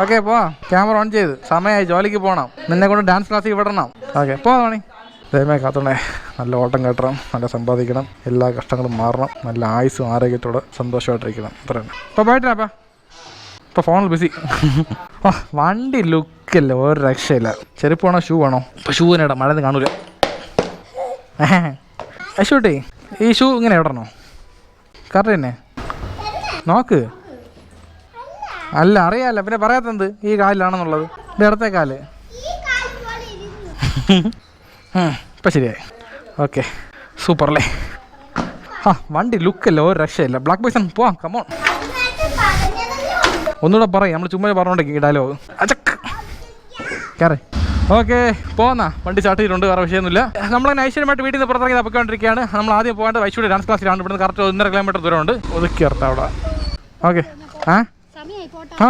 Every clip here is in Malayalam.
ഓക്കെ പോ ക്യാമറ ഓൺ ചെയ്ത്. സമയമായി. ജോലിക്ക് പോകണം നിന്നെ കൊണ്ട് ഡാൻസ് ക്ലാസ്സിൽ വിടണം. ഓക്കെ പോ ദൈവമേ കാത്തോണേ. നല്ല ഓട്ടം കെട്ടണം. നല്ല സമ്പാദിക്കണം. എല്ലാ കഷ്ടങ്ങളും മാറണം. നല്ല ആയുസ്സും ആരോഗ്യത്തോടെ സന്തോഷമായിട്ടിരിക്കണം. അത്ര തന്നെ ഇപ്പൊ പോയിട്ടാപ്പാ ഇപ്പോൾ ഫോണിൽ ബിസി വണ്ടി ലുക്കല്ല ഒരു രക്ഷയില്ല. ചെരുപ്പ് വേണോ? ഷൂ വേണോ? ഇപ്പോൾ ഷൂ തന്നെ ഇടാം. മഴ കാണൂല. ഈ ഷൂ ഇങ്ങനെ ഇടണോ? കറക്റ്റ് തന്നെ. നോക്ക്. അല്ല അറിയാല്ല പിന്നെ പറയാത്തെന്ത്? ഈ കാലിലാണെന്നുള്ളത്. ഇടത്തെ കാൽ. ഇപ്പം ശരിയായി. ഓക്കെ. സൂപ്പർ അല്ലേ ആ വണ്ടി ലുക്കല്ല ഒരു രക്ഷയില്ല. ബ്ലാക്ക് ബോയ്സൺ പോവാം കമോൺ ഒന്നുകൂടെ പറയും. നമ്മൾ ചുമ്മാ പറഞ്ഞോണ്ടേക്ക് ഡയലോഗ് അച്ചക്ക്. കയറേ ഓക്കെ പോന്നാ. വണ്ടി സ്റ്റാർട്ട് ചെയ്തിട്ടുണ്ട് വേറെ വിഷയമൊന്നുമില്ല. നമ്മൾ ഐശ്വര്യമായിട്ട് വീട്ടിൽ നിന്ന് പുറത്തിറങ്ങി തപ്പിക്കൊണ്ടിരിക്കുകയാണ്. നമ്മൾ ആദ്യം പോകേണ്ട വൈശൂടി ഡാൻസ് ക്ലാസ്സിലാണ് ഇവിടുന്ന് കറക്റ്റ് ഒന്നര കിലോമീറ്റർ ദൂരമുണ്ട്. ഒതുക്കി ഇറത്താം അവിടെ. ഓക്കെ. ആ? ആ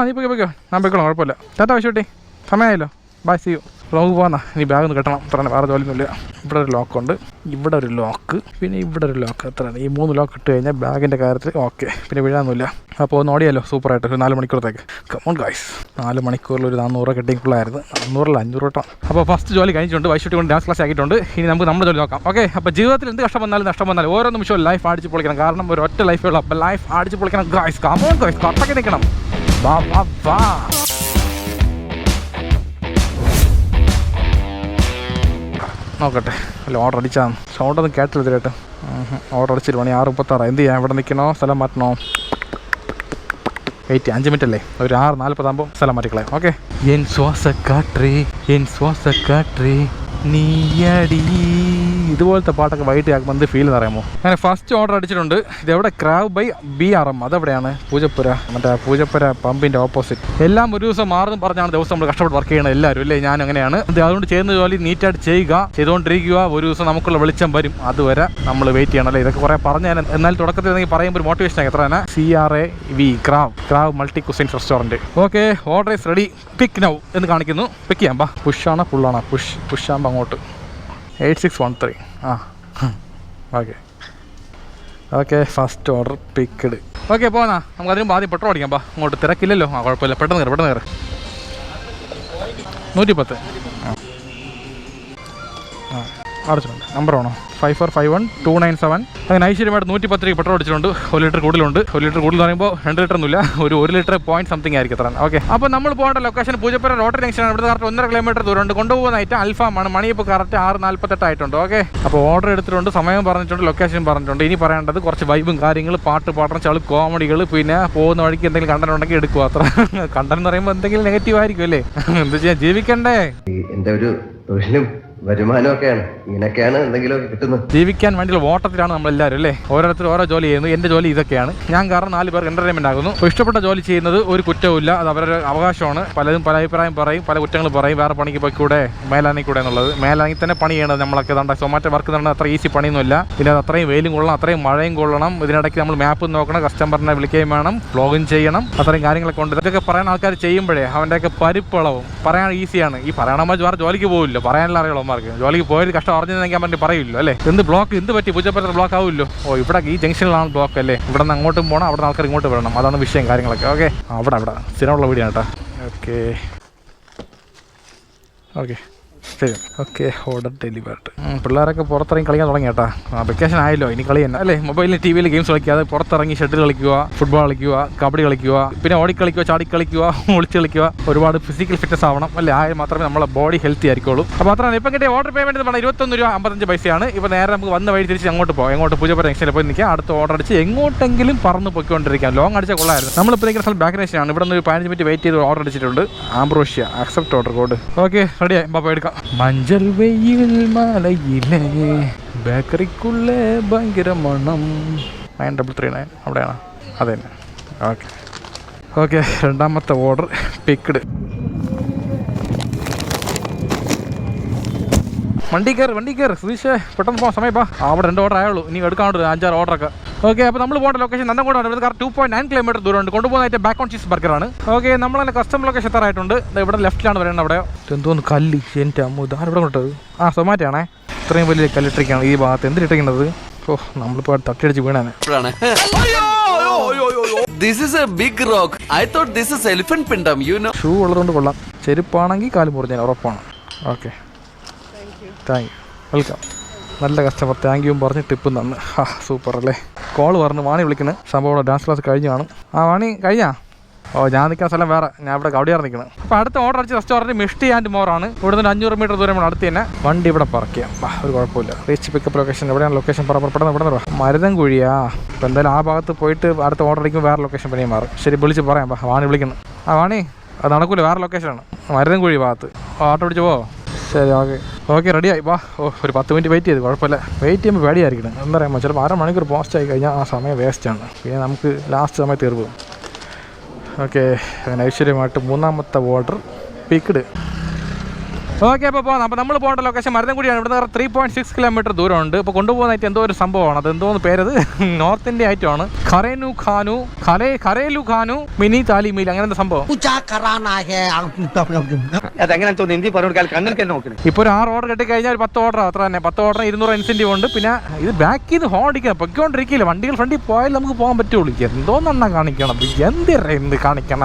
നീ പോയി പോയിക്കോ. ഞാൻ പോയിക്കോളാം കുഴപ്പമില്ല. ചേട്ടാ വൈശൂട്ടി സമയമായല്ലോ. ബൈ സി യു ലോക്ക് പോകാന്നാ ഇനി ബാഗ് ഒന്ന് കെട്ടണം. അത്ര വേറെ ജോലിയൊന്നുമില്ല. ഇവിടെ ഒരു ലോക്കുണ്ട് ഇവിടെ ഒരു ലോക്ക് പിന്നെ ഇവിടെ ഒരു ലോക്ക് അത്രയാണ് ഈ മൂന്ന് ലോക്ക് ഇട്ട് കഴിഞ്ഞാൽ ബാഗിന്റെ കാര്യത്തിൽ ഓക്കെ പിന്നെ വീഴാനൊന്നുമില്ല. അപ്പോൾ ഒന്ന് ഓടിയല്ലോ സൂപ്പറായിട്ട് ഒരു നാല് മണിക്കൂറത്തേക്ക്. കമോൺ ഗായ്സ് നാല് മണിക്കൂറിൽ ഒരു നാന്നൂറ് കെട്ടിക്കുള്ളായിരുന്നു നാന്നൂറിൽ അഞ്ഞൂറ് കേട്ടോ. അപ്പോൾ ഫസ്റ്റ് ജോലി കഴിഞ്ഞിട്ടുണ്ട്. വൈശൂട്ടി കൊണ്ട് ഡാൻസ് ക്ലാസ് ആക്കിയിട്ടുണ്ട്. ഇനി നമുക്ക് നമ്മുടെ ജോലി നോക്കാം. ഓക്കെ അപ്പോൾ ജീവിതത്തിൽ എന്ത് കഷ്ടം വന്നാലും നഷ്ടം വന്നാലും ഓരോ നിമിഷവും ലൈഫ് അടിച്ച് പൊളിക്കണം. കാരണം ഒരു ഒറ്റ ലൈഫേ ഉള്ളൂ. അപ്പോൾ ലൈഫ് അടിച്ച് പൊളിക്കണം ഗായ്സ് കമോൺ ഗായ്സ് കട്ടൊക്കെ നിൽക്കണം. വാ വാ വാ. നോക്കട്ടെ. അല്ല ഓർഡർ അടിച്ചാണ് സൗണ്ട് ഒന്നും കേട്ടില്ല ഇതിലായിട്ട് ഓർഡർ അടിച്ചിട്ട് മണി ആറ് മുപ്പത്താറ്. എന്ത് ചെയ്യാം? എവിടെ നിൽക്കണോ സ്ഥലം മാറ്റണോ? വെയിറ്റ് അഞ്ച് മിനിറ്റ് അല്ലേ? ഒരു ആറ് നാൽപ്പതാകുമ്പോൾ സ്ഥലം മാറ്റിക്കളെ ഓക്കെ എൻ ശ്വാസ ശ്വാസക്കാട്രി എൻ ശ്വാസ ശ്വാസക്കാട്രി നീയടി. ഇതുപോലത്തെ പാട്ടൊക്കെ വൈകിട്ട് ആക്കുമ്പോൾ എന്ത് ഫീൽ എന്ന് അറിയാമോ അങ്ങനെ ഫസ്റ്റ് ഓർഡർ അടിച്ചിട്ടുണ്ട്. ഇത് എവിടെ? Crave by B R M അതെവിടെയാണ്? പൂജപ്പുര. മറ്റേ പൂജപ്പുര പമ്പിന്റെ ഓപ്പോസിറ്റ് എല്ലാം ഒരു ദിവസം മാറുന്നു പറഞ്ഞാണ് ദിവസം നമ്മൾ കഷ്ടപ്പെട്ട് വർക്ക് ചെയ്യണം എല്ലാവരും അല്ലേ? ഞാൻ അങ്ങനെയാണ്. അതുകൊണ്ട് ചെയ്യുന്ന ജോലി നീറ്റായിട്ട് ചെയ്യുക ചെയ്തുകൊണ്ടിരിക്കുക. ഒരു ദിവസം നമുക്കുള്ള വെളിച്ചം വരും. അതുവരെ നമ്മൾ വെയിറ്റ് ചെയ്യണം അല്ലേ? ഇതൊക്കെ കുറേ പറഞ്ഞു എന്നാൽ തുടക്കത്തിൽ എന്തെങ്കിലും പറയുമ്പോൾ ഒരു മോട്ടിവേഷൻ എത്ര തന്നെ C R A V crave crave multi cuisines restaurant okay order is ready pick now എന്ന് കാണിക്കുന്നു. പിക്ക് ചെയ്യാം ബാ പുഷാണോ ഫുള്ളാണോ പുഷ് പുഷാകുമ്പോൾ അങ്ങോട്ട്. എയ്റ്റ് സിക്സ് വൺ ത്രീ ആ. Okay. Okay first order picked okay പോന്നാ നമുക്ക് അതിനും ആദ്യം പെട്രോൾ അടിക്കാം പാ. അങ്ങോട്ട് തിരക്കില്ലല്ലോ. ആ കുഴപ്പമില്ല. പെട്ടെന്ന് കയറി പെട്ടെന്ന് കയറി. നൂറ്റിപ്പത്ത്. ആ. അടച്ചിട്ടുണ്ട് നമ്പർ ആണോ five four five one two nine seven അങ്ങനെ ഐശ്വര്യമായിട്ട് നൂറ്റി പത്ത് രൂപ പെട്രോൾ അടിച്ചിട്ടുണ്ട്. ഒരു ലിറ്റർ കൂടുതലുണ്ട്. ഒരു ലിറ്റർ കൂടുതൽ പറയുമ്പോൾ രണ്ട് ലിറ്റർ ഒന്നുമില്ല. ഒരു ഒരു ലിറ്റർ പോയിന്റ് സംതിങ് ആയിരിക്കും അത്ര. ഓക്കെ അപ്പോൾ നമ്മൾ പോകേണ്ട ലൊക്കേഷൻ പൂജപ്പുര റോട്ടറി ജംഗ്ഷനാണ് ഇവിടുത്തെ കറക്റ്റ് ഒന്നര കിലോമീറ്റർ ദൂരമുണ്ട്. കൊണ്ടുപോകുന്ന ഐറ്റം അൽഫാമാണ് മണി ഇപ്പോൾ കറക്റ്റ് ആറ് നാൽപ്പത്തെട്ട് ആയിട്ടുണ്ട്. ഓക്കെ അപ്പോൾ ഓർഡർ എടുത്തിട്ടുണ്ട്. സമയം പറഞ്ഞിട്ടുണ്ട്. ലൊക്കേഷൻ പറഞ്ഞിട്ടുണ്ട്. ഇനി പറയേണ്ടത് കുറച്ച് വൈബും കാര്യങ്ങളും പാട്ട് പാടണം. ചളു കോമഡികൾ പിന്നെ പോകുന്ന വഴിക്ക് എന്തെങ്കിലും കണ്ടന്റ് ഉണ്ടെങ്കിൽ എടുക്കുക അത്ര. കണ്ടന്റ് എന്ന് പറയുമ്പോൾ എന്തെങ്കിലും നെഗറ്റീവ് ആയിരിക്കും അല്ലേ? എന്താ ചെയ്യാൻ ജീവിക്കണ്ടേ? എന്റെ ഒരു വരുമാനവും ഒക്കെയാണ് ഇങ്ങനെയൊക്കെയാണ് എന്തെങ്കിലും കിട്ടുന്നത്. ജീവിക്കാൻ വേണ്ടിയുള്ള ഓട്ടത്തിലാണ് നമ്മളെല്ലാവരും അല്ലേ? ഓരോരുത്തർ ഓരോ ജോലി ചെയ്യുന്നു. എന്റെ ജോലി ഇതൊക്കെയാണ്. ഞാൻ കാരണം നാല് പേർക്ക് എന്റർടൈൻമെന്റ് ആകുന്നു. ഇഷ്ടപ്പെട്ട ജോലി ചെയ്യുന്നത് ഒരു കുറ്റവുമില്ല അത് അവരുടെ അവകാശമാണ്. പലതും പല അഭിപ്രായം പറയും. പല കുറ്റങ്ങൾ പറയും. വേറെ പണിക്ക് പോയിക്കൂടെ മേലാനി കൂടെ എന്നുള്ളത്. മേലാനി തന്നെ പണി ചെയ്യണത് നമ്മളൊക്കെ ദണ്ട സൊമാറ്റോ വർക്ക് തന്നെ അത്ര ഈസി പണിയൊന്നുമില്ല. അത് അത്രയും വെയിലും കൊള്ളണം അത്രയും മഴയും കൊള്ളണം. ഇതിനിടയ്ക്ക് നമ്മൾ മാപ്പ് നോക്കണം. കസ്റ്റമറിനെ വിളിക്കുകയും വേണം. ലോഗിൻ ചെയ്യണം. അത്രയും കാര്യങ്ങളൊക്കെ ഉണ്ട്. ഇതൊക്കെ പറയാൻ ആൾക്കാർ ചെയ്യുമ്പോഴേ അവന്റെയൊക്കെ പരിപ്പളവും. പറയാൻ ഈസിയാണ് ഈ പറയണമാർ വേറെ ജോലിക്ക് പോകില്ല പറയാനുള്ള അറിയുള്ളൂ അവന്മാർക്ക് ജോലിക്ക് പോയത് കഷ്ടം അറിഞ്ഞെങ്കിൽ വേണ്ടി പറയില്ലോ അല്ലേ? എന്ത് ബ്ലോക്ക് എന്ത് പറ്റി? പൂജപ്പുരത്ത് ബ്ലോക്ക് ആവുമല്ലോ? ഓ ഇവിടെ ഈ ജംഗ്ഷനിലാണ് ബ്ലോക്ക് അല്ലേ? ഇവിടെ നിന്ന് അങ്ങോട്ടും പോകണം അവിടെ ആൾക്കാർ ഇങ്ങോട്ട് വരണം. അതാണ് വിഷയം കാര്യങ്ങളൊക്കെ. ഓക്കെ. അവിടെ അവിടെ. സ്ഥിരമുള്ള വീടിയാണ് കേട്ടോ. ഓക്കെ. ഓക്കെ. ശരി ഓക്കെ ഓർഡർ ഡെലിവേർഡ് പിള്ളേരൊക്കെ പുറത്തിറങ്ങി കളിക്കാൻ തുടങ്ങി കേട്ടാ വെക്കേഷൻ ആയല്ലോ ഇനി കളി തന്നെ. അല്ലേ മൊബൈലിൽ ടി വിയിൽ ഗെയിംസ് കളിക്കാതെ പുറത്തിറങ്ങി ഷട്ടിൽ കളിക്കുക ഫുട്ബോൾ കളിക്കുക കബഡി കളിക്കുക പിന്നെ ഓടിക്കളിക്കുക ചാടി കളിക്കുക ഒളിച്ച് കളിക്കുക ഒരുപാട് ഫിസിക്കൽ ഫിറ്റ്നസ് ആവണം. അല്ലേ ആയാൽ മാത്രമേ നമ്മളെ ബോഡി ഹെൽത്തി ആയിരിക്കുള്ളൂ. അപ്പോൾ മാത്രമാണ് ഇപ്പം കിട്ടിയ ഓർഡർ പേയ്മെന്റ് പറഞ്ഞാൽ ഇരുപത്തൊന്ന് രൂപ അമ്പത്തഞ്ച് പൈസയാണ്. ഇപ്പോൾ നേരെ നമുക്ക് വന്ന വഴി തിരിച്ച് അങ്ങോട്ട് പോകാം. എങ്ങോട്ട് പൂജപ്പുര ജംഗ്ഷനിൽ പോയി നിൽക്കുക അടുത്ത ഓർഡർ അടിച്ച് എങ്ങോട്ടെങ്കിലും പറന്ന് പൊയ്ക്കൊണ്ടിരിക്കാം. ലോങ് അടിച്ച കൊള്ളായിരുന്നു നമ്മളിപ്പോൾ നിൽക്കുന്ന സ്ഥലം ബാക്ക് നേഷനാണ് ഇവിടെ നിന്ന് ഒരു പതിനഞ്ച് മിനിറ്റ് വെയിറ്റ് ചെയ്ത് ഓർഡർ അടിച്ചിട്ടുണ്ട്. Ambrosia accept order code okay റെഡിയായി ബാബ എടുക്കാം. മഞ്ചൽ വെയിൽ മലയിലെ ബേക്കറിക്കുള്ളേ ഭയങ്കര മണം. നയൻ ഡബിൾ ത്രീ നയൻ അവിടെയാണ്. അതെ തന്നെ. ഓക്കെ ഓക്കെ രണ്ടാമത്തെ ഓർഡർ പിക്ഡ് വണ്ടി കയറി വണ്ടി കയറി സുധീഷേ പെട്ടെന്ന് പാ അവിടെ രണ്ട് ഓർഡർ ആയുള്ളൂ. ഇനി എടുക്കാണ്ട് അഞ്ചാറ് ഓർഡറൊക്കെ ഓക്കെ അപ്പോൾ നമ്മൾ പോകേണ്ട ലൊക്കേഷൻ നന്നംകൂടാണ് ഇവിടെ correct two point nine kilometre ദൂരമുണ്ട്. കൊണ്ടുപോകുന്നതായിട്ട് ബാക്ക് ഓൺ ചീസ് ബർഗറാണ് ഓക്കെ നമ്മൾ തന്നെ കസ്റ്റമർ ലൊക്കേഷൻ എത്താറായിട്ടുണ്ട്. ഇവിടെ ലെഫ്റ്റിലാണ് വരുന്നത് അവിടെ. എന്തോന്ന് കല്ല്? എന്റെ അമ്മ ഇതാണ് ഇവിടെ കൊണ്ടത് ആ സൊമാറ്റയാണേ. ഇത്രയും വലിയ കല്ലിട്ടിരിക്കുകയാണ് ഈ ഭാഗത്ത്. എന്തിട്ടിരിക്കുന്നത് ഓ നമ്മളിപ്പോൾ തട്ടിയടിച്ച് വീണാണ് ഇപ്പോഴാണ് this is a big rock. I thought this is elephant pindam, you know. Shoe ഉള്ളതുകൊണ്ട് കൊള്ളാം. ചെരുപ്പാണെങ്കിൽ കാൽ മുറിഞ്ഞാൽ ഉറപ്പാണ്. ഓക്കെ താങ്ക് യു വെൽക്കം നല്ല കസ്റ്റമർ താങ്ക് യു പറഞ്ഞ് ടിപ്പ് തന്ന്. ആ സൂപ്പർ അല്ലേ? കോൾ പറഞ്ഞു വാണി വിളിക്കുന്നത് സംഭവം ഡാൻസ് ക്ലാസ് കഴിഞ്ഞു കാണും ആ വാണി കഴിഞ്ഞാ? ഓ ഞാൻ നിൽക്കുന്ന സ്ഥലം വേറെ. ഞാൻ ഇവിടെ കവടിയാറ് നിൽക്കുന്നത് അപ്പോൾ അടുത്ത ഓർഡർ അടിച്ച റെസ്റ്റോറന്റ് മിഷ്ടി ആൻഡ് മോറാണ് ഇവിടെ നിന്ന് അഞ്ഞൂറ് മീറ്റർ ദൂരം അടുത്ത് തന്നെ. വണ്ടി ഇവിടെ പറക്കുക വാ, ഒരു കുഴപ്പമില്ല. റീച്ച് പിക്കപ്പ് ലൊക്കേഷൻ എവിടെയാണ് ലൊക്കേഷൻ പറ പെട്ടെന്ന് ഇവിടെ നിന്ന് മരുതം കുഴിയാ. അപ്പോൾ എന്തായാലും ആ ഭാഗത്ത് പോയിട്ട് അടുത്ത ഓർഡർ അടിക്കുമ്പോൾ വേറെ ലൊക്കേഷൻ പണിയാൻ മാറും. ശരി വിളിച്ച് പറയാം. വാണി വിളിക്കണം. ആ വാണി അത് നടക്കൂല. വേറെ ലൊക്കേഷനാണ് മരുതം കുഴി ഭാഗത്ത്. ഓട്ടോ പിടിച്ച് പോ. ശരി ഓക്കെ. ഓക്കെ റെഡിയായി. വാ ഓ ഒരു പത്ത് മിനിറ്റ് വെയിറ്റ് ചെയ്ത്. കുഴപ്പമില്ല. വെയിറ്റ് ചെയ്യുമ്പോൾ പേടിയായിരിക്കണം. എന്താ പറയുമ്പോൾ ചിലപ്പോൾ അരമണിക്കൂർ പോസ്റ്റ് ആയി കഴിഞ്ഞാൽ ആ സമയം വേസ്റ്റാണ് പിന്നെ നമുക്ക് ലാസ്റ്റ് സമയത്ത് തീർവ് ഓക്കെ അങ്ങനെ ഐശ്വര്യമായിട്ട് മൂന്നാമത്തെ ഓർഡർ പിക്ഡ് ഓക്കെ അപ്പോൾ പോകാം. അപ്പോൾ നമ്മൾ പോകേണ്ട ലൊക്കേഷൻ മരുന്നൻകുടിയാണ് ഇവിടെ നിന്ന് ത്രീ പോയിന്റ് സിക്സ് കിലോമീറ്റർ ദൂരമുണ്ട്. ഇപ്പോൾ കൊണ്ടുപോകുന്നതായിട്ട് എന്തോ ഒരു സംഭവമാണ്. അത് എന്തോന്ന് പേരത്? നോർത്ത് ഇന്ത്യ ആയിട്ടാണ്. ഖറേനു ഖാനു ഖലേ ഖരേലു ഖാനു മിനി താലിമീൽ. അങ്ങനത്തെ സംഭവം? ഇപ്പോൾ ഒരു ആറ് ഓർഡർ കെട്ടിക്കഴിഞ്ഞാൽ ഒരു പത്ത് ഓർഡർ അത്ര തന്നെ. പത്ത് ഓർഡർ ഇരുന്നൂറ് ഇൻസെന്റീവ് ഉണ്ട്. പിന്നെ ഇത് ബാക്കിൽ നിന്ന് ഹോൺ അടിക്കണം പൊയ്ക്കൊണ്ടിരിക്കില്ല വണ്ടികൾ ഫ്രണ്ടിൽ പോയാൽ നമുക്ക് പോകാൻ പറ്റുള്ളൂ. എന്തോന്നെണ്ണ കാണിക്കണം എന്ത് എന്ത്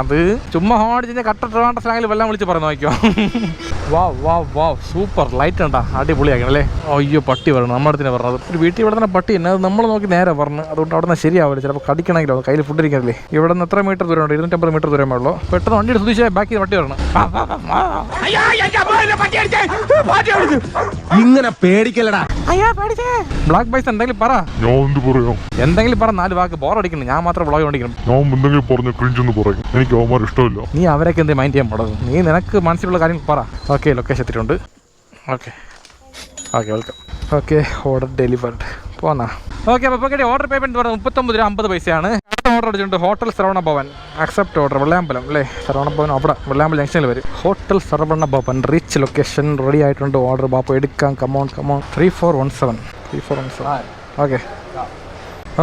അത് ചുമ്മാ ഹോൺ അടിച്ച് കട്ട ട്രിവാൻഡ്രസ് ആണെങ്കിലും വെള്ളം വിളിച്ച് പറഞ്ഞു നോക്കിയോ വാവ് വാ വാ സൂപ്പർ. ലൈറ്റ് ഉണ്ടാ അടിപൊളിയാക്കണം അല്ലേ? അയ്യോ പട്ടി വരണം. നമ്മുടെ അടുത്തിനെ പറഞ്ഞത് ഒരു വീട്ടിൽ ഇവിടെ തന്നെ പട്ടി തന്നെ. അത് നമ്മൾ നോക്കി നേരെ പറഞ്ഞു അതുകൊണ്ട് അവിടെ നിന്ന് ശരിയാവില്ല. ചിലപ്പോൾ കടിക്കണമെങ്കിലോ കയ്യിൽ ഫുഡ് ഇരിക്കണല്ലേ ഇവിടെ നിന്ന് എത്ര മീറ്റർ ദൂരം ഉണ്ട്? ഇരുന്നൂറ്റമ്പത് മീറ്റർ ദൂരമേ ഉള്ളൂ. പെട്ടെന്ന് വണ്ടി ശ്രദ്ധിച്ചാൽ ബാക്കി പട്ടി വരണം. ഇങ്ങനെ പേടിക്കലടാ അയ്യാ പേടിച്ചേ. ബ്ലാക്ക് ബൈസ് എന്തെങ്കിലും പറ. ഞാൻ എന്ത് പറയാം? എന്തെങ്കിലും പറ. നാല് വാക്ക് ബോറടിക്കുന്നു ഞാൻ മാത്രം ബ്ലോഗ് കൊണ്ടിരിക്കണം ഞാൻ എന്തെങ്കിലും പറഞ്ഞു ക്രിഞ്ച് എന്ന് പറയും. എനിക്ക് അവന്മാർ ഇഷ്ടമില്ല. നീ അവരൊക്കെ എന്തേ മൈൻഡ് ചെയ്യാൻ പാടുന്നു നീ നിനക്ക് മനസ്സിലുള്ള കാര്യം പറ. ഓക്കെ ലൊക്കേഷൻ എത്തിയിട്ടുണ്ട് okay. Okay welcome. Okay order delivered പോന്നാ. ഓക്കെ അപ്പോൾ കേട്ടി ഓർഡർ പേയ്മെന്റ് പറഞ്ഞത് മുപ്പത്തൊമ്പത് രൂപ അമ്പത് പൈസയാണ്. അടുത്ത ഓർഡർ അടിച്ചിട്ടുണ്ട് ഹോട്ടൽ ശ്രവണ ഭവൻ അക്സെപ്റ്റ് ഓർഡർ വെള്ളയാമ്പലം അല്ലേ? ശ്രവണ ഭവൻ അവിടെ വെള്ളയാമ്പലം ജംഗ്ഷനിൽ വരും. Hotel Shravana Bhavan reach location ready ആയിട്ടുണ്ട്. ഓർഡർ ബാപ്പ എടുക്കാം. Come on come on three four one seven three four one seven okay.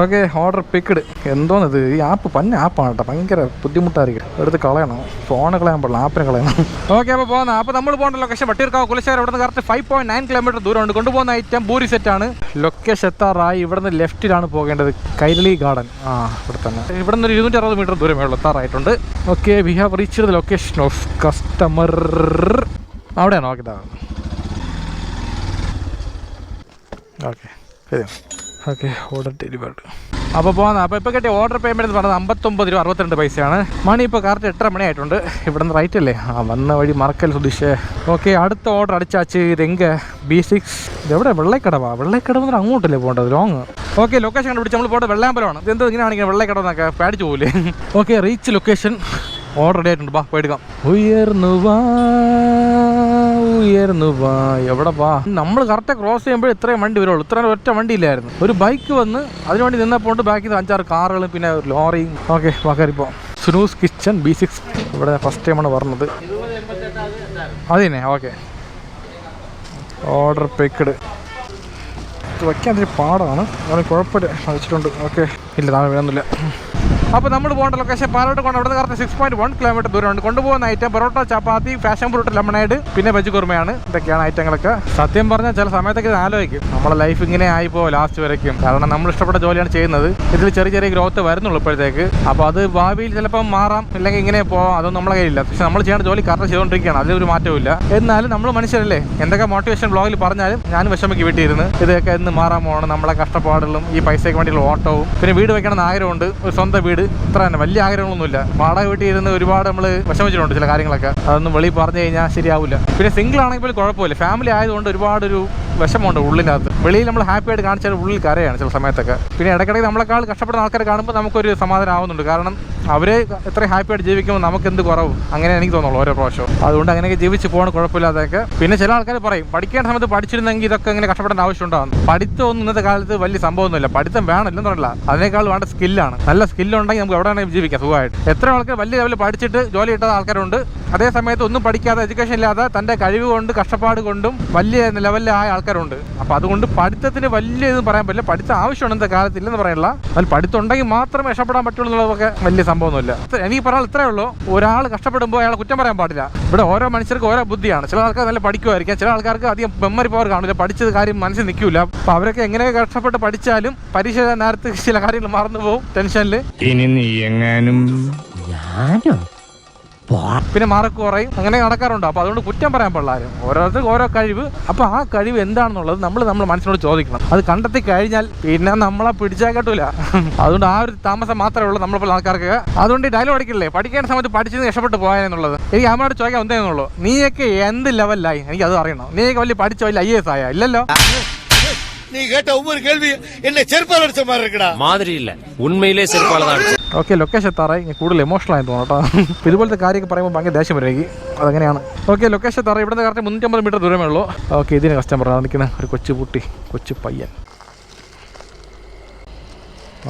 Okay order picked എന്തോന്നത്? ഈ ആപ്പ് പന്ന ആപ്പാണ് കേട്ടോ. ഭയങ്കര ബുദ്ധിമുട്ടായിരിക്കും. എടുത്ത് കളയണം. ഫോൺ കളയാൻ പാടില്ല ആപ്പിനെ കളയണം. ഓക്കെ അപ്പോൾ പോകുന്ന അപ്പോൾ നമ്മൾ പോകേണ്ട ലൊക്കേഷൻ വട്ടിയൂർക്കാവ് കുലശേഖരം ഇവിടെ നിന്ന് correct five point nine kilometre ദൂരമുണ്ട്. കൊണ്ടുപോകുന്ന ഐറ്റം ബൂരി സെറ്റാണ് ലൊക്കേഷൻ എത്താറായി. ഇവിടെ നിന്ന് ലെഫ്റ്റിലാണ് പോകേണ്ടത്. കൈരളി ഗാർഡൻ ആ ഇവിടെ തന്നെ. ഇവിടെ നിന്ന് ഒരു ഇരുന്നൂറ്റി അറുപത് മീറ്റർ ദൂരമേ ഉള്ളൂ എത്താറായിട്ടുണ്ട്. Okay we have reach the location of customer അവിടെയാണ്? ഓക്കെ ഓക്കെ ശരി ഓക്കെ ഓർഡർ ഡെലിവേർഡ് അപ്പോൾ പോകാം അപ്പോൾ ഇപ്പോൾ കിട്ടിയ ഓർഡർ പേയ്മെന്റ് എന്ന് പറഞ്ഞത് അമ്പത്തൊമ്പത് രൂപ അറുപത്തിരണ്ട് പൈസയാണ്. മണി ഇപ്പോൾ കറക്റ്റ് എട്ടര മണി ആയിട്ടുണ്ട് ഇവിടെ നിന്ന് റൈറ്റ് അല്ലേ? ആ വന്ന വഴി മറക്കൽ സുധീഷേ. ഓക്കെ അടുത്ത ഓർഡർ അടിച്ചാച്ച് ഇതെങ്ക ബി സിക്സ് എവിടെ? വെള്ളക്കടവാ. വെള്ളക്കടവ് എന്ന് അങ്ങോട്ടല്ലേ പോകേണ്ടത്? ലോങ് ഓക്കെ ലൊക്കേഷൻ കണ്ടുപിടിച്ച് നമ്മൾ പോകേണ്ടത് വെള്ളാമ്പലമാണ്. ഇതെന്തോ ഇങ്ങനെ ആണെങ്കിൽ വെള്ളക്കടവെന്നൊക്കെ പേടിച്ച് പോകില്ലേ okay reach location order ready ആയിട്ടുണ്ട്. ബാ പോയെടുക്കാം ഉയർന്നു വാ ഉയർന്നു വാ എവിടെ വാ? നമ്മൾ കറക്റ്റ് ക്രോസ് ചെയ്യുമ്പോൾ ഇത്രയും വണ്ടി വരുള്ളൂ. ഇത്രയും ഒറ്റ വണ്ടി ഇല്ലായിരുന്നു. ഒരു ബൈക്ക് വന്ന് അതിന് വേണ്ടി നിന്നപ്പോൾ ബാക്കിൽ അഞ്ചാറ് കാറുകളും പിന്നെ ലോറിയും ഓക്കെ വാ കയറിപ്പോ സുനൂസ് കിച്ചൺ ബി സിക്സ് ഇവിടെ ഫസ്റ്റ് ടൈമാണ് പറഞ്ഞത് അത് തന്നെ ഓക്കെ. ഓർഡർ പിക്കഡ് വയ്ക്കാൻ ഇത്തിരി പാടാണ്. കുഴപ്പമില്ല. വെച്ചിട്ടുണ്ട്. ഓക്കെ. ഇല്ല താഴെ വീഴൊന്നുമില്ല അപ്പോൾ നമ്മൾ പോകേണ്ട ലൊക്കേഷൻ പാലോട്ട് കൊണ്ട് അവിടെ correct six point one kilometre ദൂരമുണ്ട്. കൊണ്ടുപോകുന്ന item parotta chapati passion fruit lemonade പിന്നെ വെജ് കുറുമയാണ് ഇതൊക്കെയാണ് ഐറ്റങ്ങളൊക്കെ സത്യം പറഞ്ഞാൽ ചില സമയത്തൊക്കെ ഇത് ആലോചിക്കും. നമ്മളെ ലൈഫ് ഇങ്ങനെ ആയിപ്പോ ലാസ്റ്റ് വരയ്ക്കും കാരണം നമ്മൾ ഇഷ്ടപ്പെട്ട ജോലിയാണ് ചെയ്യുന്നത്. ഇതിൽ ചെറിയ ചെറിയ ഗ്രോത്ത് വരുന്നുള്ളൂ ഇപ്പോഴത്തേക്ക്. അപ്പോൾ അത് ഭാവിയിൽ ചിലപ്പം മാറാം. ഇല്ലെങ്കിൽ ഇങ്ങനെ പോവാം. അതൊന്നും നമ്മളെ കയ്യിലില്ല. പക്ഷെ നമ്മൾ ചെയ്യേണ്ട ജോലി കറക്റ്റ് ചെയ്തുകൊണ്ടിരിക്കുകയാണ്. അതിലൊരു മാറ്റമില്ല എന്നാലും നമ്മൾ മനുഷ്യരല്ലേ? എന്തൊക്കെ മോട്ടിവേഷൻ ബ്ലോഗിൽ പറഞ്ഞാലും ഞാൻ വിഷമിക്ക് വീട്ടിലിരുന്ന് ഇതൊക്കെ എന്ന് മാറാൻ പോകണം നമ്മളെ കഷ്ടപ്പാടുകളും ഈ പൈസയ്ക്ക് വേണ്ടിയുള്ള ഓട്ടവും. പിന്നെ വീട് വെക്കണം എന്ന് ആഗ്രഹമുണ്ട് ഒരു സ്വന്തം വീട് ഇത്ര തന്നെ. വലിയ ആഗ്രഹങ്ങളൊന്നുമില്ല. വാടക വീട്ടിൽ ഇരുന്ന് ഒരുപാട് നമ്മൾ വിഷമിച്ചിട്ടുണ്ട് ചില കാര്യങ്ങളൊക്കെ. അതൊന്നും വെളിയിൽ പറഞ്ഞു കഴിഞ്ഞാൽ ശരിയാവില്ല. പിന്നെ സിംഗിൾ ആണെങ്കിൽ കുഴപ്പമില്ല. ഫാമിലി ആയതുകൊണ്ട് ഒരുപാട് ഒരു വിഷമമുണ്ട് ഉള്ളിനകത്ത്. വെളിയിൽ നമ്മൾ ഹാപ്പി ആയിട്ട് കാണിച്ചാൽ ഉള്ളിൽ കരയാണ് ചില സമയത്തൊക്കെ. പിന്നെ ഇടയ്ക്കിടയ്ക്ക് നമ്മളെക്കാൾ കഷ്ടപ്പെടുന്ന ആൾക്കാരെ കാണുമ്പോൾ നമുക്കൊരു സമാധാനം ആവുന്നുണ്ട്. കാരണം അവരെ എത്ര ഹാപ്പി ആയിട്ട് ജീവിക്കുമ്പോൾ നമുക്ക് എന്ത് കുറവും? അങ്ങനെ എനിക്ക് തോന്നുള്ളൂ ഓരോ പ്രാവശ്യവും. അതുകൊണ്ട് അങ്ങനെയൊക്കെ ജീവിച്ച് പോകണം കുഴപ്പമില്ലാതെയൊക്കെ. പിന്നെ ചില ആൾക്കാർ പറയും പഠിക്കേണ്ട സമയത്ത് പഠിച്ചിരുന്നെങ്കിൽ ഇതൊക്കെ ഇങ്ങനെ കഷ്ടപ്പെടേണ്ട ആവശ്യമുണ്ടാകും പഠിത്തം ഒന്നും ഇന്നത്തെ കാലത്ത് വലിയ സംഭവമൊന്നുമില്ല. പഠിത്തം വേണം ഇല്ലെന്ന് പറയില്ല. അതിനേക്കാൾ വേണ്ട സ്കില്ലാണ് നല്ല സ്കില്ലുണ്ടെങ്കിൽ നമുക്ക് എവിടെ വേണമെങ്കിലും ജീവിക്കാം സുഖമായിട്ട്. എത്ര ആൾക്കാർ വലിയ ലെവലിൽ പഠിച്ചിട്ട് ജോലി കിട്ടാത്ത ആൾക്കാരുണ്ട്. അതേ സമയത്ത് ഒന്നും പഠിക്കാതെ എഡ്യൂക്കേഷൻ ഇല്ലാതെ തന്റെ കഴിവ് കൊണ്ട് കഷ്ടപ്പാട് കൊണ്ടും വലിയ ലെവലിലായ ആൾക്കാരുണ്ട്. അപ്പോൾ അതുകൊണ്ട് പഠിത്തത്തിന് വലിയ ഇതെന്ന് പറയാൻ പറ്റില്ല. പഠിത്തം ആവശ്യമാണ് ഇന്നത്തെ കാലത്ത് ഇല്ലെന്ന് പറയല്ല അതിൽ പഠിത്തമുണ്ടെങ്കിൽ മാത്രം മാത്രമേ രക്ഷപ്പെടാൻ പറ്റുള്ളൂ എന്നുള്ളതൊക്കെ വലിയ സംഭവമൊന്നുമില്ല. എനിക്ക് പറയാൻ ഇത്രേ ഉള്ളൂ. ഒരാൾ കഷ്ടപ്പെടുമ്പോൾ അയാൾ കുറ്റം പറയാൻ പാടില്ല. ഇവിടെ ഓരോ മനുഷ്യർക്ക് ഓരോ ബുദ്ധിയാണ്. ചില ആൾക്കാർ നല്ല പഠിക്കുമായിരിക്കാം. ചില ആൾക്കാർക്ക് അധികം മെമ്മറി പവർ കാണില്ല പഠിച്ചത് കാര്യം മനസ്സിൽ നിൽക്കില്ല. അപ്പോൾ അവരൊക്കെ എങ്ങനെ കഷ്ടപ്പെട്ട് പഠിച്ചാലും പരീക്ഷ നേരത്തെ ചില കാര്യങ്ങൾ മറന്നു പോകും. ടെൻഷനിൽ ഇനി നീ എങ്ങാനും പിന്നെ മാർക്ക് കുറയും അങ്ങനെ നടക്കാറുണ്ട് അപ്പോൾ അതുകൊണ്ട് കുറ്റം പറയാൻ പാടില്ല ആരും ഓരോരുത്തർക്ക് ഓരോ കഴിവ് അപ്പോൾ ആ കഴിവ് എന്താണെന്നുള്ളത് നമ്മൾ നമ്മൾ മനസ്സിനോട് ചോദിക്കണം അത് കണ്ടെത്തി കഴിഞ്ഞാൽ പിന്നെ നമ്മളെ പിടിച്ചാൽ കേട്ടൂല അതുകൊണ്ട് ആ ഒരു താമസം മാത്രമേ ഉള്ളൂ നമ്മളെ ആൾക്കാർക്ക് അതുകൊണ്ട് ഈ ഡയലോഗ് അടിക്കില്ലേ പഠിക്കേണ്ട സമയത്ത് പഠിച്ചത് രക്ഷപ്പെട്ട് പോയെന്നുള്ളത് എനിക്ക് അമ്മയോട് ചോദിക്കാൻ എന്തേന്നുള്ളൂ നീയൊക്കെ എന്ത് ലെവലിലായി എനിക്ക് അത് അറിയണം നീയൊക്കെ വലിയ പഠിച്ചോ വലിയ ഐ എസ് ആയ ഇല്ലല്ലോ நீ கேட்ட ஒவ்வொரு கேள்வி என்ன செருப்பால் அடிச்ச மாதிரி இருக்குடா மாதிரி இல்ல உண்மையிலே செருப்பால தான் அடிச்சேன் ഓക്കെ ലൊക്കേഷൻ ഇനി കൂടുതൽ എമോഷണൽ ആയി തോന്നുന്നു കേട്ടോ. ഇതുപോലത്തെ കാര്യമൊക്കെ പറയുമ്പോൾ ഭയങ്കര ദേഷ്യം വരും അതങ്ങനെയാണ്. ഓക്കെ ലൊക്കേഷൻ തറ. ഇവിടുത്തെ കറക്റ്റ് മുന്നൂറ്റമ്പത് മീറ്റർ ദൂരമേ ഉള്ളൂ. ഓക്കെ ഇതിന് കസ്റ്റമർ നിൽക്കുന്ന ഒരു കൊച്ചു കുട്ടി കൊച്ചു പയ്യൻ.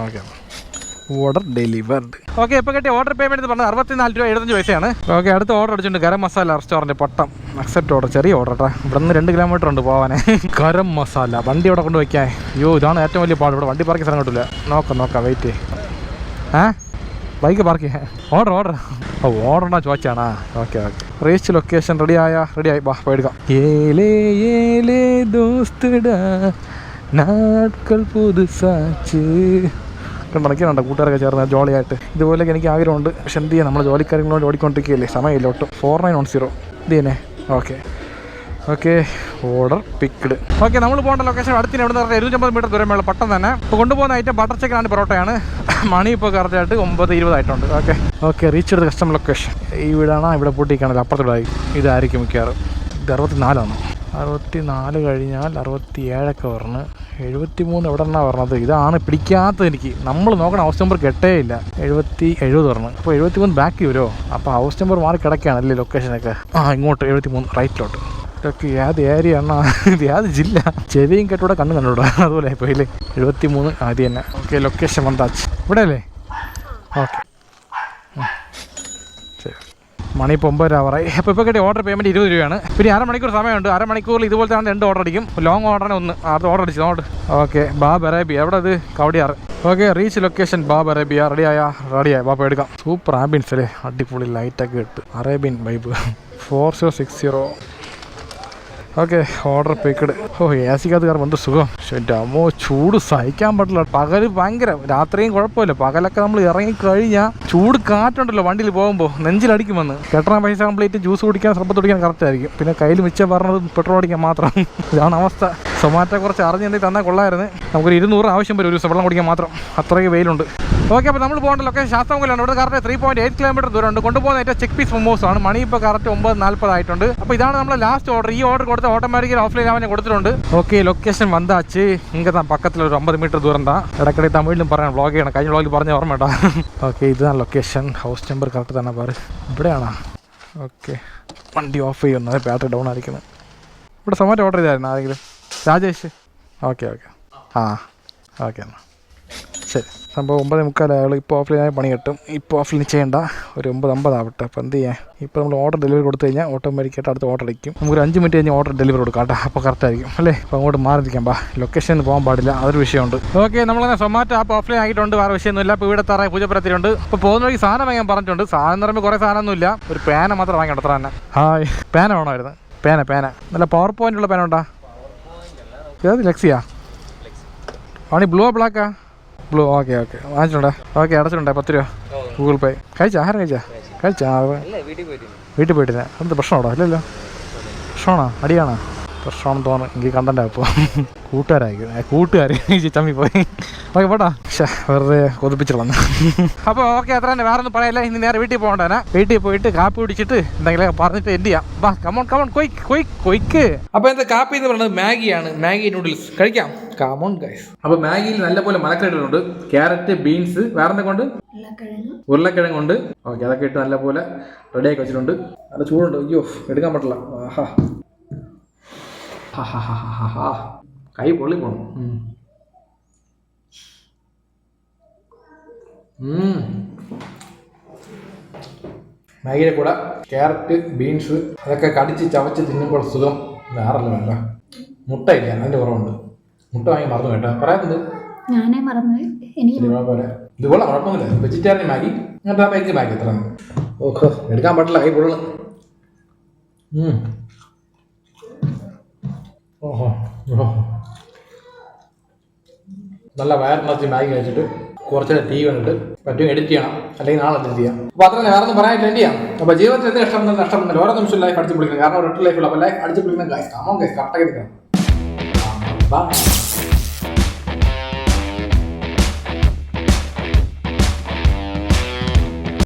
ഓക്കെ ഓർഡർ ഡെലിവർഡ് ഓക്കെ ഇപ്പോൾ കിട്ടിയ ഓർഡർ പേയ്മെന്റ് പറഞ്ഞാൽ അറുപത്തിനാല് രൂപ എഴുപത്തഞ്ച് പൈസയാണ്. ഓക്കെ അടുത്ത ഓർഡർ അടിച്ചിട്ടുണ്ട് Garam Masala restaurant Pattom. Accept order ചെറിയ ഓർഡർ കേട്ടോ ഇവിടെ നിന്ന് രണ്ട് കിലോമീറ്റർ ഉണ്ട് പോവാനെ. ഗരം മസാല വണ്ടി ഇവിടെ കൊണ്ട് വയ്ക്കാൻ അയ്യോ ഇതാണ് ഏറ്റവും വലിയ പാട്. ഇവിടെ വണ്ടി പാർക്കി സ്ഥലം കിട്ടില്ല നോക്കാം നോക്കാം വെയിറ്റ് ബൈക്ക് പാർക്ക് ചെയ്യാൻ. ഓർഡർ ഓർഡർ ഓ ഓർഡറിനാ ചോദിച്ചാണാ. Okay okay reach location ready ആയ? റെഡി ആയി. ബാ പോയെടുക്കാം. ഏലേ ഏലേ നാട്കൾ പുതുസാച്ച്. കണ്ടിറക്കിയുണ്ട് കൂട്ടുകാരൊക്കെ ചേർന്ന് ജോളിയായിട്ട്. ഇതുപോലെയൊക്കെ എനിക്ക് ആഗ്രഹമുണ്ട്. പക്ഷെ എന്ത് ചെയ്യാം? നമ്മൾ ജോലിക്കാര്യങ്ങളോട് ഓടിക്കൊണ്ടിരിക്കുകയല്ലേ? സമയമില്ല ഒട്ടും. ഫോർ നയൻ വൺ സീറോ ഇത് തന്നെ. Okay okay order picked okay നമ്മൾ പോകേണ്ട ലൊക്കേഷൻ അടുത്തിന് ഇവിടെ നിന്ന് ഇരുന്നൂറ്റമ്പത് മീറ്റർ ദൂരമുള്ള പട്ടം തന്നെ. ഇപ്പോൾ കൊണ്ടുപോകുന്ന ഐറ്റം ബട്ടർ ചിക്കൻ ആൻഡ് പൊറോട്ടയാണ്. മണി ഇപ്പോൾ കറക്റ്റായിട്ട് ഒമ്പത് ഇരുപതായിട്ടുണ്ട് ഓക്കെ ഓക്കെ റീച്ച് ചെയ്ത് കസ്റ്റമർ ലൊക്കേഷൻ ഈ വീടാണ് ഇവിടെ പൂട്ടിക്കാണല്ലോ അപ്പുറത്തുള്ള ഇതായിരിക്കും മിക്കവാറും. ഇത് അറുപത്തിനാലാണ്? അറുപത്തി നാല് കഴിഞ്ഞാൽ അറുപത്തി ഏഴൊക്കെ പറഞ്ഞ് എഴുപത്തി മൂന്ന് എവിടെ നിന്നാണ് പറഞ്ഞത് ഇതാണ് പിടിക്കാത്തത് എനിക്ക്. നമ്മൾ നോക്കണ ഹൗസ് നമ്പർ കെട്ടേ ഇല്ല. എഴുപത്തി എഴുപത് പറഞ്ഞു അപ്പോൾ എഴുപത്തി മൂന്ന് ബാക്കി വരുമോ അപ്പോൾ ഹൗസ് നമ്പർ മാറി കിടക്കുകയാണ് അല്ലേ ലൊക്കേഷനൊക്കെ ആ ഇങ്ങോട്ട് എഴുപത്തി മൂന്ന് റൈറ്റിലോട്ട് ഇതൊക്കെ ഏത് ഏരിയ എന്നാ ഇത് ഏത് ജില്ല? ചെവിയും കെട്ടൂടെ കണ്ണു കണ്ടൂടാ. അതുപോലെ ഇപ്പോൾ ഇല്ലേ എഴുപത്തി മൂന്ന് ആദ്യം തന്നെ. ഓക്കെ ലൊക്കേഷൻ മന്താച്ച് ഇവിടെ അല്ലേ ഓക്കെ. മണി ഇപ്പോൾ ഒമ്പത് രാവറായി അപ്പോൾ ഇപ്പോൾ കിട്ടിയ ഓർഡർ പേയ്മെന്റ് ഇരുപത് രൂപയാണ്. പിന്നെ അരമണിക്കൂർ സമയമുണ്ട്. അരമണിക്കൂറിൽ ഇതുപോലത്തെ ആണ് രണ്ട് ഓർഡർ അടിക്കും. ലോങ് ഓർഡറിന് ഒന്ന്. അത് ഓർഡർ അടിച്ചു. Note okay Bab Arabia. എവിടെ അത് Kowdiar okay reach location Bab Arabia. റെഡിയായ റെഡിയായ ബാബ് എടുക്കാം. സൂപ്പർ ആംബിയൻസ് അല്ലേ? അടിപൊളി ലൈറ്റൊക്കെ ഇട്ട്. Arabian vibe four zero six zero okay order packed ഓ എ സിക്കകത്ത് കയറുമ്പോൾ എന്ത് സുഖം. എന്റെ അമ്മോ ചൂട് സഹിക്കാൻ പറ്റില്ല. പകൽ ഭയങ്കര രാത്രിയും കുഴപ്പമില്ല. പകലൊക്കെ നമ്മൾ ഇറങ്ങി കഴിഞ്ഞാൽ ചൂട് കാറ്റുണ്ടല്ലോ വണ്ടിയിൽ പോകുമ്പോൾ നെഞ്ചിലടിക്കും വന്ന്. കെട്ടണ പൈസ കംപ്ലീറ്റ് ജ്യൂസ് കുടിക്കാൻ സർബത്ത് കുടിക്കാൻ കറക്റ്റ് ആയിരിക്കും. പിന്നെ കയ്യിൽ മിച്ചം പറഞ്ഞത് പെട്രോൾ അടിക്കാൻ മാത്രം. ഇതാണ് അവസ്ഥ. സൊമാറ്റോ കുറച്ച് അറിഞ്ഞെങ്കിൽ തന്നാൽ കൊള്ളായിരുന്നു നമുക്കൊരു ഇരുന്നൂറ് ആവശ്യം വരും ഒരു ദിവസം വെള്ളം കുടിക്കാൻ മാത്രം. അത്രയ്ക്ക് വെയിലുണ്ട്. ഓക്കെ അപ്പോൾ നമ്മൾ പോകേണ്ട ലൊക്കേഷൻ ശാസ്ത്രമംഗലാണ് ഇവിടെ correct three point eight kilometre ദൂരമുണ്ട്. കൊണ്ടുപോകുന്ന ഏറ്റവും ചെക്ക് പീസ് മൊമോസ് ആണ്. മണി ഇപ്പോൾ കറക്റ്റ് ഒമ്പത് നാൽപ്പതായിട്ടുണ്ട് അപ്പോൾ ഇതാണ് നമ്മുടെ ലാസ്റ്റ് ഓർഡർ ഈ ഓർഡർ കൊടുത്ത ഓട്ടോമാറ്റിക്കലി ഓഫ്ലൈൻ അവനെ കൊടുത്തിട്ടുണ്ട്. ഓക്കെ ലൊക്കേഷൻ വന്നാച്ച് ഇങ്ങനെ തന്നെ പക്കത്തിൽ ഒരു അമ്പത് മീറ്റർ ദൂരം താ ഇടയ്ക്കിടെ തമിഴിലും പറയാം വ്ളോഗ് ചെയ്യണം. കഴിഞ്ഞ വ്ളോഗിൽ പറഞ്ഞ ഓർമ്മ ഓക്കെ ഇതാണ് ലൊക്കേഷൻ ഹൗസ് നമ്പർ കറക്റ്റ് തന്നെ പറ. ഇവിടെയാണോ? ഓക്കെ. വണ്ടി ഓഫ് ചെയ്യുന്നത് ബാറ്ററി ഡൗൺ ആയിരിക്കുന്നത് ഇവിടെ സൊമാറ്റോ ഓർഡർ ചെയ്തായിരുന്നു ആരെങ്കിലും? രാജേഷ്? Okay okay. ആ ഓക്കെ എന്നാൽ ശരി സംഭവം ഒമ്പത് മുക്കാലായുള്ളൂ ഇപ്പോൾ ഓഫ്ലൈനായി പണി കിട്ടും. ഇപ്പോൾ ഓഫ്ലൈൻ ചെയ്യേണ്ട ഒരു ഒമ്പത് അമ്പതാവട്ടെ. അപ്പോൾ എന്ത് ചെയ്യാം? ഇപ്പോൾ നമ്മൾ ഓർഡർ ഡെലിവറി കൊടുത്തു കഴിഞ്ഞാൽ ഓട്ടോമാറ്റിക്കായിട്ട് അടുത്ത് ഓർഡർ അടിക്കും. നമുക്കൊരു അഞ്ച് മിനിറ്റ് കഴിഞ്ഞ് ഓർഡർ ഡെലിവറി കൊടുക്കാം കേട്ടോ. അപ്പോൾ കറക്റ്റ് ആയിരിക്കും. അല്ലേ? അപ്പോൾ അങ്ങോട്ട് മാറിയിരിക്കാം. ബാ ലൊക്കേഷനിൽ പോകാൻ പാടില്ല. അതൊരു വിഷയമുണ്ട്. ഓക്കെ നമ്മളങ്ങനെ സൊമാറ്റോ ആപ്പ് ഓഫ്ലൈൻ ആയിട്ടുണ്ട്. വേറെ വിഷയമൊന്നുമില്ല അപ്പോൾ ഇവിടെ തറ പൂജപ്പുരത്തിലുണ്ട്. അപ്പോൾ പോകുന്ന വഴി സാധനം വാങ്ങാൻ പറഞ്ഞിട്ടുണ്ട്. സാധനം പറയുമ്പോൾ കുറേ സാധനമൊന്നുമില്ല ഒരു പേന മാത്രം വാങ്ങിക്കണം അത്ര തന്നെ. ഹായ്. പേന വേണമായിരുന്നു. പേന പേന നല്ല പവർ പോയിന്റ് ഉള്ള പേന ഉണ്ടാ? ഏത് ലക്സിയാ ആണി ബ്ലൂ ബ്ലാക്കാ ബ്ലൂ ഓക്കെ ഓക്കെ വാങ്ങിച്ചിട്ടുണ്ടേ? ഓക്കെ അടച്ചിട്ടുണ്ടേ? പത്ത് രൂപ. ഗൂഗിൾ പേ കഴിച്ചാ? ആഹാരം കഴിച്ചാ? കഴിച്ചാ? വീട്ടിൽ പോയിട്ടില്ല. എന്ത് പ്രശ്നമാണോ ഇല്ലല്ലോ പ്രശ്നമാണോ? അടിയാണോ? പ്രശ്നമാണെന്ന് തോന്നുന്നു. എനിക്ക് കണ്ടന്റ് അപ്പോൾ കൂട്ടുകാരായിരിക്കും. കൂട്ടുകാർ ചമ്മി പോയി ഓക്കെ പോട്ടാ പക്ഷേ വെറുതെ കൊതിപ്പിച്ചിളന്ന് അപ്പോൾ ഓക്കെ അത്ര തന്നെ. വേറെ ഒന്നും പറയല്ല. ഇനി നേരെ വീട്ടിൽ പോകണ്ടേ വീട്ടിൽ പോയിട്ട് കാപ്പി കുടിച്ചിട്ട് എന്തെങ്കിലും പറഞ്ഞിട്ട് എൻഡ് ചെയ്യാം. വാ കമോൺ കമോൺ കൊയ്ക്ക് കൊയ്ക്ക് കൊയ്ക്ക് അപ്പോൾ എന്താ കാപ്പി എന്ന് പറയുന്നത് മാഗിയാണ്. മാഗി നൂഡിൽസ് കഴിക്കാം. കമോൺ ഗൈസ് അപ്പൊ മാഗിയിൽ നല്ലപോലെ മലക്കറികളുണ്ട് ക്യാരറ്റ് ബീൻസ് വേറെ എന്തൊക്കെ ഉണ്ട് ഉരുളക്കിഴങ്ങ്. ഉണ്ട് ഓക്കെ അതൊക്കെ ഇട്ട് നല്ലപോലെ ആക്കി വെച്ചിട്ടുണ്ട്. നല്ല ചൂടുണ്ട്. അയ്യോ എടുക്കാൻ പറ്റില്ല. ആഹാ. ഹാ, ഹാ, ഹാ, ഹാ, ഹാ, ഹാ. കൈ പൊള്ളി പോണം. മാഗിയുടെ കൂടെ ക്യാരറ്റ് ബീൻസ് അതൊക്കെ കടിച്ച് ചവച്ച് തിന്നുമ്പോൾ സുഖം. വേറല്ല വേണ്ട. മുട്ട ഇല്ല അതിന്റെ കുറവുണ്ട്. മുട്ട വാങ്ങി മറന്നു കേട്ടോ. പറയാറുണ്ട് ഞാനേ മറന്നു. എനിക്ക് കുഴപ്പമില്ല ഇതുപോലെ കുഴപ്പമൊന്നുമില്ല. Vegetarian Maggi. എന്നിട്ട് ആ മാഗി മാഗി എത്ര? ഓഹോ എടുക്കാൻ പറ്റില്ല കൈ പൊള്ളു ഓഹോ ഓഹോ. നല്ല വയറിനകത്ത് മാഗി കഴിച്ചിട്ട് കുറച്ച് ടീ ഉണ്ട് പറ്റും എഡിറ്റ് ചെയ്യണം. അല്ലെങ്കിൽ നാളെ എഡിറ്റ് ചെയ്യാം. അപ്പോൾ അത്ര വേറെ ഒന്നും പറയാൻ എന്ത് ചെയ്യാം. അപ്പോൾ ജീവിതത്തിൽ എന്ത് ഇഷ്ടം നഷ്ടപ്പെടുന്നില്ല ഓരോ നിമിഷം ലൈഫ് അടിച്ചു പിടിക്കണം കാരണം ഒരു ലൈഫുള്ള അപ്പോൾ ലൈഫ് അടിച്ചു പിടിക്കുന്ന കാര്യം കമോൺ ഗൈസ് കറക്റ്റായി നിൽക്കണം ബൈ